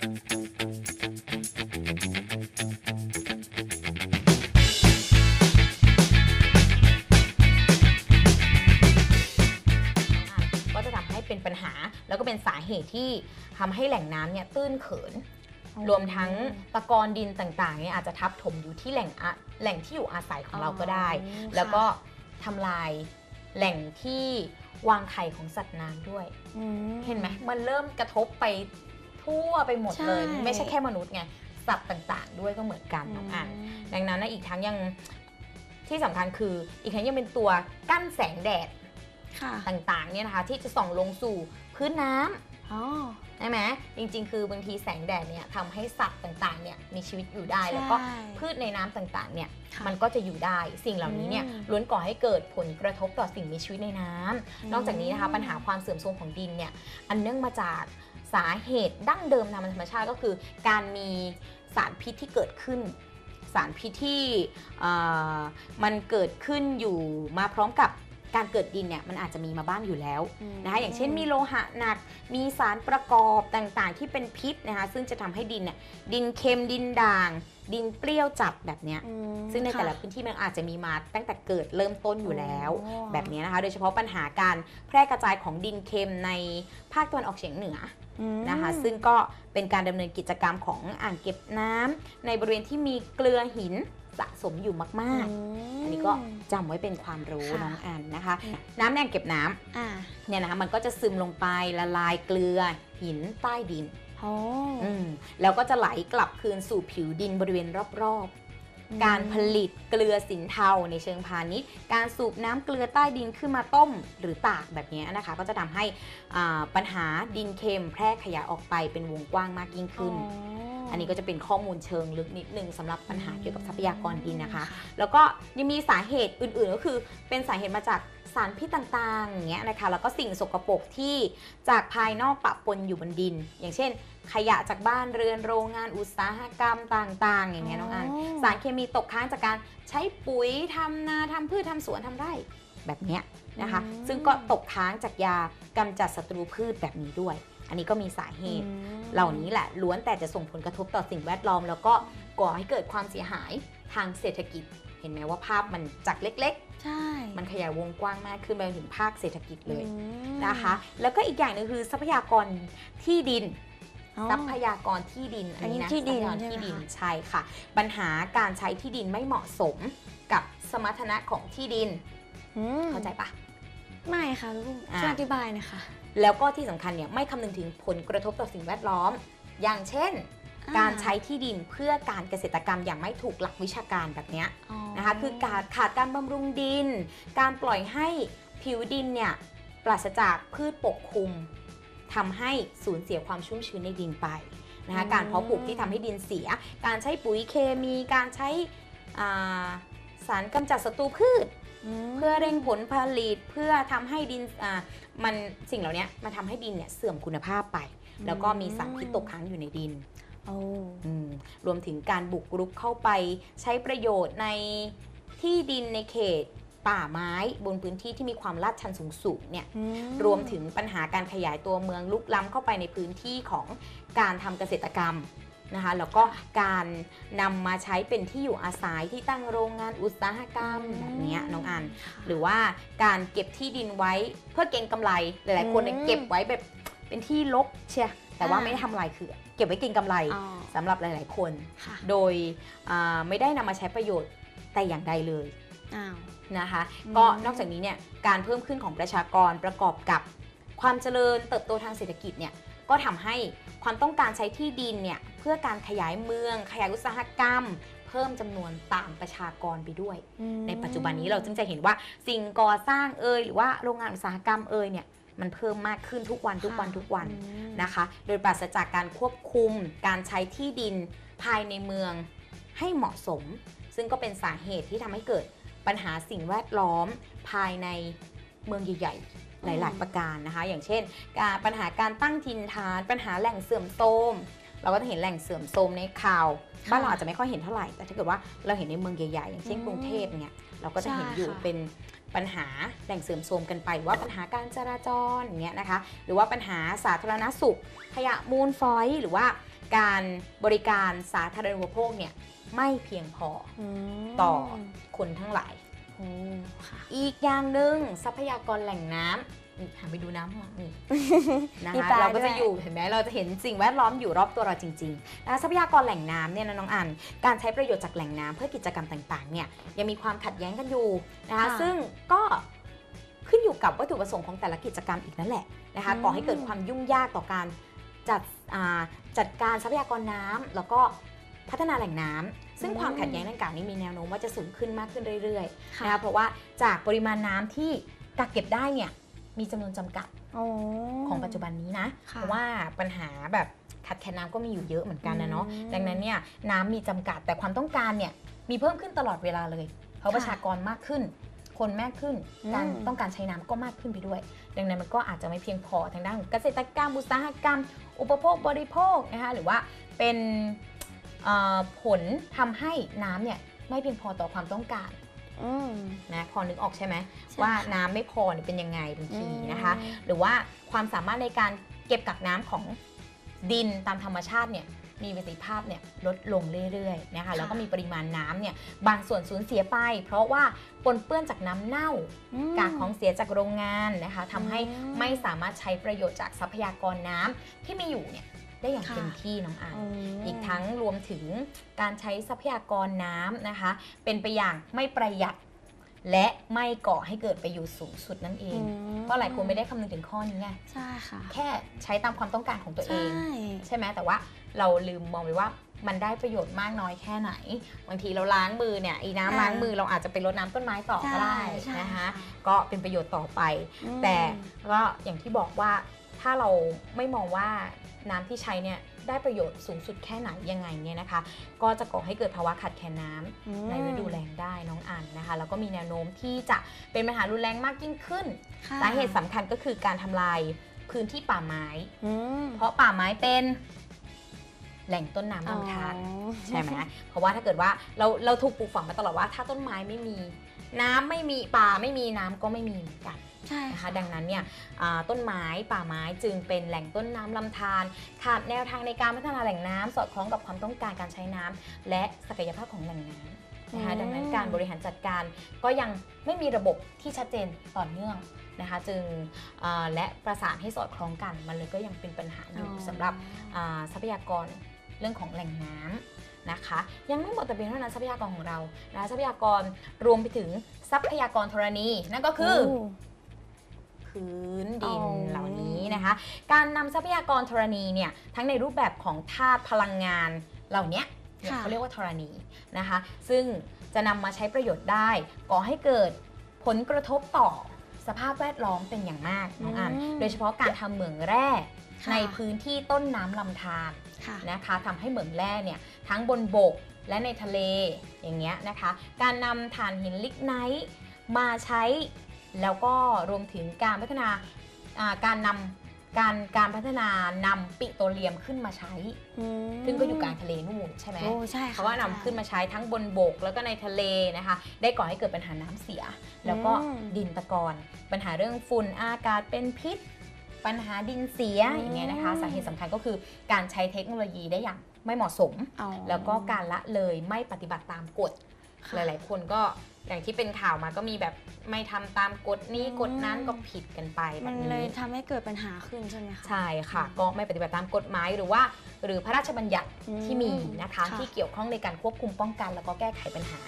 ก็จะทำให้เป็นปัญหาแล้วก็เป็นสาเหตุที่ทำให้แหล่งน้ำเนี่ยตื้นเขิน รวมทั้งตะกอนดินต่างๆเนี่ยอาจจะทับถมอยู่ที่แหล่งอะแหล่งที่อยู่อาศัยของเราก็ได้ อ๋อแล้วก็ทำลายแหล่งที่วางไข่ของสัตว์น้ำด้วย อืมเห็นไหมมันเริ่มกระทบไป ทั่วไปหมดเลย ใช่ ไม่ใช่แค่มนุษย์ไงสัตว์ต่างๆ ด้วยก็เหมือนกันน้องอ่านดังนั้นนะอีกทั้งยังที่สำคัญคืออีกทั้งยังเป็นตัวกั้นแสงแดดค่ะต่างๆเนี่ยนะคะที่จะส่องลงสู่พื้นน้ำอ๋อ ใช่ไหมจริงๆ คือบางทีแสงแดดเนี่ยทำให้สัตว์ต่างๆเนี่ยมีชีวิตอยู่ได้แล้วก็ใช่พืชในน้ำต่างๆเนี่ยค่ะมันก็จะอยู่ได้สิ่งเหล่านี้เนี่ยอืมล้วนก่อให้เกิดผลกระทบต่อสิ่งมีชีวิตในน้ำมนอกจากนี้นะคะปัญหาความเสื่อมโทรมของดินเนี่ยอันเนื่องมาจาก สาเหตุดั้งเดิมตามธรรมชาติก็คือ การมีสารพิษที่เกิดขึ้น สารพิษที่มันเกิดขึ้นอยู่มาพร้อมกับ การเกิดดินเนี่ยมันอาจจะมีมาบ้างอยู่แล้วมนะคะอย่างเช่นมีโลหะหนัก มีสารประกอบต่างๆ ที่เป็นพิษนะคะซึ่งจะทำให้ดินเนี่ยดินเค็มดินด่าง ดินเปรี้ยวจัดแบบเนี้ยอืมซึ่งในแต่ละค่พื้นที่มันอาจจะมีมาตั้งแต่เกิดเริ่มต้นอยู่แล้วโอ้แบบนี้นะคะ โดยเฉพาะปัญหาการแพร่กระจายของดินเค็มในภาคตะวันออกเฉียงเหนืออืมนะคะ ซึ่งก็เป็นการดำเนินกิจกรรมของอ่างเก็บน้ำในบริเวณที่มีเกลือหิน สะสมอยู่มากอืมๆอันนี้ก็จำไว้เป็นความรู้ค่ะน้องอันนะคะ น้ำในอ่างเก็บน้ำอ่าเนี่ยนะคะมันก็จะซึมลงไปละลายเกลือหินใต้ดินโอ้อืมแล้วก็จะไหลกลับคืนสู่ผิวดินบริเวณรอบๆ การผลิตเกลือสินเทาในเชิงพาณิชย์ การสูบน้ำเกลือใต้ดินขึ้นมาต้มหรือตากแบบนี้นะคะ ก็จะทำให้อ่าปัญหาดินเค็มแพร่ขยายออกไปเป็นวงกว้างมากยิ่งขึ้น อันนี้ก็จะเป็นข้อมูลเชิงลึกนิดนึงสำหรับปัญหาเกี่ยวกับทรัพยากรดินนะคะ แล้วก็ยังมีสาเหตุอื่นๆ ก็คือเป็นสาเหตุมาจากสารพิษต่างๆอย่างเงี้ยนะคะแล้วก็สิ่งสกปรกที่จากภายนอกปะปนอยู่บนดิน อย่างเช่น ขยะจากบ้านเรือนโรงงานอุตสาหกรรมต่างๆ อย่างเงี้ยน้องอันสารเคมีตกค้างจากการใช้ปุ๋ยทำนาทำพืชทำสวนทำไร่แบบเนี้ยนะคะอืมซึ่งก็ตกค้างจากยากำจัดศัตรูพืชแบบนี้ด้วย อันนี้ก็มีสาเหตุอืมเหล่านี้แหละล้วนแต่จะส่งผลกระทบต่อสิ่งแวดล้อม แล้วก็ก่อให้เกิดความเสียหายทางเศรษฐกิจ เห็นไหมว่าภาพมันจากเล็ก ใช่ๆ มันขยายวงกว้างมากขึ้นไปถึงภาคเศรษฐกิจเลยอืมนะคะ แล้วก็อีกอย่างหนึงคือทรัพยากรที่ดิน อ๋อ ทรัพยากรที่ดินอันนี้อันนะนี้ที่ดินทรัพยากรใช่ไหมที่ดินคะ ใช่ค่ะ ปัญหาการใช้ที่ดินไม่เหมาะสมกับสมรรถนะของที่ดินอืมเข้าใจปะ ไม่ค่ะลูกอ่าช่วยอธิบายหนะคะ แล้วก็ที่สำคัญเนี่ยไม่คำนึงถึงผลกระทบต่อสิ่งแวดล้อม อย่างเช่นอ่าการใช้ที่ดินเพื่อการเกษตรกรรมอย่างไม่ถูกหลักวิชาการแบบเนี้ย นะคะคือการขาดการบำรุงดิน การปล่อยให้ผิวดินเนี่ยปราศจากพืชปกคลุมทำให้สูญเสียความชุ่มชื้นในดินไปนะคะอืม การเพาะปลูกที่ทำให้ดินเสีย การใช้ปุ๋ยเคมี การใช้อ่าสารกำจัดศัตรูพืชม เพื่อเร่งผลผลิตเพื่อทำให้ดินอ่ามันสิ่งเหล่านี้มันทำให้ดินเนี่ยเสื่อมคุณภาพไป แล้วก็มีสารพิษตกค้างอยู่ในดินโอ้อืมรวมถึงการบุกรุกเข้าไปใช้ประโยชน์ในที่ดินในเขตป่าไม้บนพื้นที่ที่มีความลาดชันสูงๆเนี่ยอืรวมถึงปัญหาการขยายตัวเมืองลุกล้ำเข้าไปในพื้นที่ของการทำเกษตรกรรม นะคะแล้วก็การนำมาใช้เป็นที่อยู่อาศัยที่ตั้งโรงงานอุตสาหกรรมแบบเนี้ยน้องอัน หรือว่าการเก็บที่ดินไว้เพื่อเก็งกำไรหลายๆ คนเนี่ยอืม เก็บไว้แบบเป็นที่ลกเชียแต่ว่าอ่าไม่ได้ทำลายคือ เก็บไว้เก็งกำไรอ๋อสำหรับหลาย ๆ คน ค่ะโดยอ่าไม่ได้นำมาใช้ประโยชน์แต่อย่างใดเลย อ้าว นะคะอืม ก็นอกจากนี้เนี่ยการเพิ่มขึ้นของประชากรประกอบกับความเจริญเติบโตทางเศรษฐกิจเนี่ย ก็ทำให้ความต้องการใช้ที่ดินเนี่ยเพื่อการขยายเมือง ขยายอุตสาหกรรม เพิ่มจำนวนตามประชากรไปด้วยอืมในปัจจุบันนี้เราจึงจะเห็นว่าสิ่งก่อสร้างเอ่ยหรือว่าโรงงานอุตสาหกรรมเอ่ยเนี่ยมันเพิ่มมากขึ้นทุกวันทุกวันทุกวันอืมนะคะ โดยปราศจากการควบคุมการใช้ที่ดินภายในเมืองให้เหมาะสม ซึ่งก็เป็นสาเหตุที่ทำให้เกิดปัญหาสิ่งแวดล้อมภายใน เมืองใหญ่ๆ หลาย ๆ ประการนะคะ อย่างเช่น การปัญหาการตั้งถิ่นฐาน ปัญหาแหล่งเสื่อมโทรมเราก็จะเห็นแหล่งเสื่อมโทรมในข่าวบ้านเราอาจจะไม่ค่อยเห็นเท่าไหร่ แต่ถ้าเกิดว่าเราเห็นในเมืองใหญ่ๆ อย่างเช่นอืมกรุงเทพเนี่ยเราก็จะเห็นอยู่ใช่ค่ะเป็นปัญหาแหล่งเสื่อมโทรมกันไปหรือว่าปัญหาการจราจรอย่างเงี้ยนะคะ หรือว่าปัญหาสาธารณสุข ขยะมูลฝอย หรือว่าการบริการสาธารณูปโภคเนี่ยไม่เพียงพออืมต่อคนทั้งหลายโอ้ค่ะ อีกอย่างหนึ่งทรัพยากรแหล่งน้ำนี่หันไปดูน้ำข้างหลังนี่นะมีคะปลาเราก็ด้จะวย อยู่เห็นไหมเราจะเห็นสิ่งแวดล้อมอยู่รอบตัวเราจริงๆนะคะทรัพยากรแหล่งน้ำเนี่ยนะน้องอัน การใช้ประโยชน์จากแหล่งน้ำเพื่อกิจกรรมต่างๆเนี่ยยังมีความขัดแย้งกันอยู่นะคะซึ่งก็ขึ้นอยู่กับวัตถุประสงค์ของแต่ละกิจกรรมอีกนั่นแหละนะคะก่อให้เกิดความยุ่งยากต่อการจัดอ่าจัดการทรัพยากรน้ำแล้วก็ พัฒนาแหล่งน้ำซึ่งความขัดแย้งดังกล่าวนี้มีแนวโน้มว่าจะสูงขึ้นมากขึ้นเรื่อยๆค่ะนะคะเพราะว่าจากปริมาณน้ำที่กักเก็บได้เนี่ยมีจำนวนจำกัดโอ้ของปัจจุบันนี้นะค่ะเพราะว่าปัญหาแบบขาดแคลนน้ำก็มีอยู่เยอะเหมือนกันนะเนาะอืมดังนั้นเนี่ยน้ำมีจำกัดแต่ความต้องการเนี่ยมีเพิ่มขึ้นตลอดเวลาเลย เพราะค่ะประชากรมากขึ้น คนมากขึ้นการอืมต้องการใช้น้ำก็มากขึ้นไปด้วย ดังนั้นมันก็อาจจะไม่เพียงพอทางด้านของเกษตรกรรมอุตสาหกรรม อุปโภคบริโภคนะคะหรือว่าเป็นเอ่อ ผลทำให้น้ำเนี่ยไม่เพียงพอต่อความต้องการอืมนะพอนึกออกใช่ไหมใช่ว่าค่ะน้ำไม่พอเนี่ยเป็นยังไงบางทีนะคะอืมหรือว่าความสามารถในการเก็บกักน้ำของดินตามธรรมชาติเนี่ยมีประสิทธิภาพเนี่ยลดลงเรื่อยๆนะคะแล้วก็มีปริมาณน้ำเนี่ยบางส่วนสูญเสียไป เพราะว่าปนเปื้อนจากน้ำเน่าอืมกากของเสียจากโรงงานนะคะทำให้อืมไม่สามารถใช้ประโยชน์จากทรัพยากรน้ำที่มีอยู่เนี่ย ได้อย่างค่ะเต็มที่น้องอันมอีกทั้งรวมถึงการใช้ทรัพยากรน้ำนะคะ เป็นไปอย่างไม่ประหยัดและไม่ก่อให้เกิดประโยชน์สูงสุดนั่นเองมเพราะหลายคนไม่ได้คำนึงถึงข้อนี้ไง ใช่ค่ะ แค่ใช้ตามความต้องการของตัวเอใช่งใช่ไหมแต่ว่าเราลืมมองไปว่ามันได้ประโยชน์มากน้อยแค่ไหน บางทีเราล้างมือเนี่ยอีน้ำอ่าล้างมือเราอาจจะไปรดน้ำต้นไม้ต่อก็ได้ใช่นะคะค่ะก็เป็นประโยชน์ต่อไปอืมแต่ก็อย่างที่บอกว่า ถ้าเราไม่มองว่าน้ำที่ใช้เนี่ยได้ประโยชน์สูงสุดแค่ไหนยังไงเนี่ยนะคะ ก็จะก่อให้เกิดภาวะขาดแคลนน้ำอืมในฤดูแล้งได้น้องอันนะคะ แล้วก็มีแนวโน้มที่จะเป็นปัญหารุนแรงมากยิ่งขึ้นค่ะสาเหตุสำคัญก็คือการทำลายพื้นที่ป่าไม้อืมเพราะป่าไม้เป็นแหล่งต้นน้ำลำธารอ๋อใช่ไหมเพราะว่าถ้าเกิดว่าเราเราถูกปลูกฝังมาตลอดว่าถ้าต้นไม้ไม่มี น้ำไม่มีป่าไม่มีน้ำก็ไม่มีเหมือนกันใช่นะคะค่ะดังนั้นเนี่ยอ่าต้นไม้ป่าไม้จึงเป็นแหล่งต้นน้ำลำธารขาดแนวทางในการพัฒนาแหล่งน้ำสอดคล้องกับความต้องการการใช้น้ำและศักยภาพของแหล่งน้ำนะคะอืมดังนั้นการบริหารจัดการก็ยังไม่มีระบบที่ชัดเจนต่อเนื่องนะคะจึงอ่าและประสานให้สอดคล้องกัน มันเลยก็ยังเป็นปัญหาอยู่สำหรับอ่าทรัพยากรเรื่องของแหล่งน้ำ นะคะ ยังไม่หมดแต่เพียงเท่านั้นทรัพยากรของเรานะคะทรัพยากรรวมไปถึงทรัพยากรธรณีนั่นก็คืออพื้นดินอ๋อเหล่านี้นะคะ การนำทรัพยากรธรณีเนี่ยทั้งในรูปแบบของธาตุพลังงานเหล่าเนี้ยเนี่ยค่ะเขาเรียกว่าธรณีนะคะ ซึ่งจะนำมาใช้ประโยชน์ได้ก่อให้เกิดผลกระทบต่อสภาพแวดล้อมเป็นอย่างมากน้องอันอืมโดยเฉพาะการทำเหมืองแร่ค่ะในพื้นที่ต้นน้ำลำธารค่ะ นะคะทำให้เหมืองแร่เนี่ยทั้งบนบกและในทะเลอย่างเงี้ยนะคะ การนำถ่านหินลิกไนท์มาใช้ แล้วก็รวมถึงการพัฒนาอ่าการนำการการพัฒนานำปิโตรเลียมขึ้นมาใช้อืมซึ่งก็อยู่กลางทะเลนู่นใช่ไหมโอ้ใช่ค่ะเขาก็นำขึ้นมาใช้ทั้งบนบกแล้วก็ในทะเลนะคะ ได้ก่อให้เกิดปัญหาน้ำเสีย แล้วก็อืมดินตะกอนปัญหาเรื่องฝุ่นอากาศเป็นพิษ ปัญหาดินเสียอืมอย่างเงี้ยนะคะสาเหตุสำคัญก็คือการใช้เทคโนโลยีได้อย่างไม่เหมาะสม อ๋อ แล้วก็การละเลยไม่ปฏิบัติตามกฎค่ะหลาย ๆ คนก็อย่างที่เป็นข่าวมาก็มีแบบไม่ทำตามกฎนี้อืมกฎนั้นก็ผิดกันไปแบมับนเลยนี้ทำให้เกิดปัญหาขึ้นใช่ไหมคะ ใช่ค่ะ ก็ไม่ปฏิบัติตามกฎหมายหรือว่า หรือพระราชบัญญัติอืมที่มีนะคะค่ะที่เกี่ยวข้องในการควบคุมป้องกัน แล้วก็แก้ไขปัญหา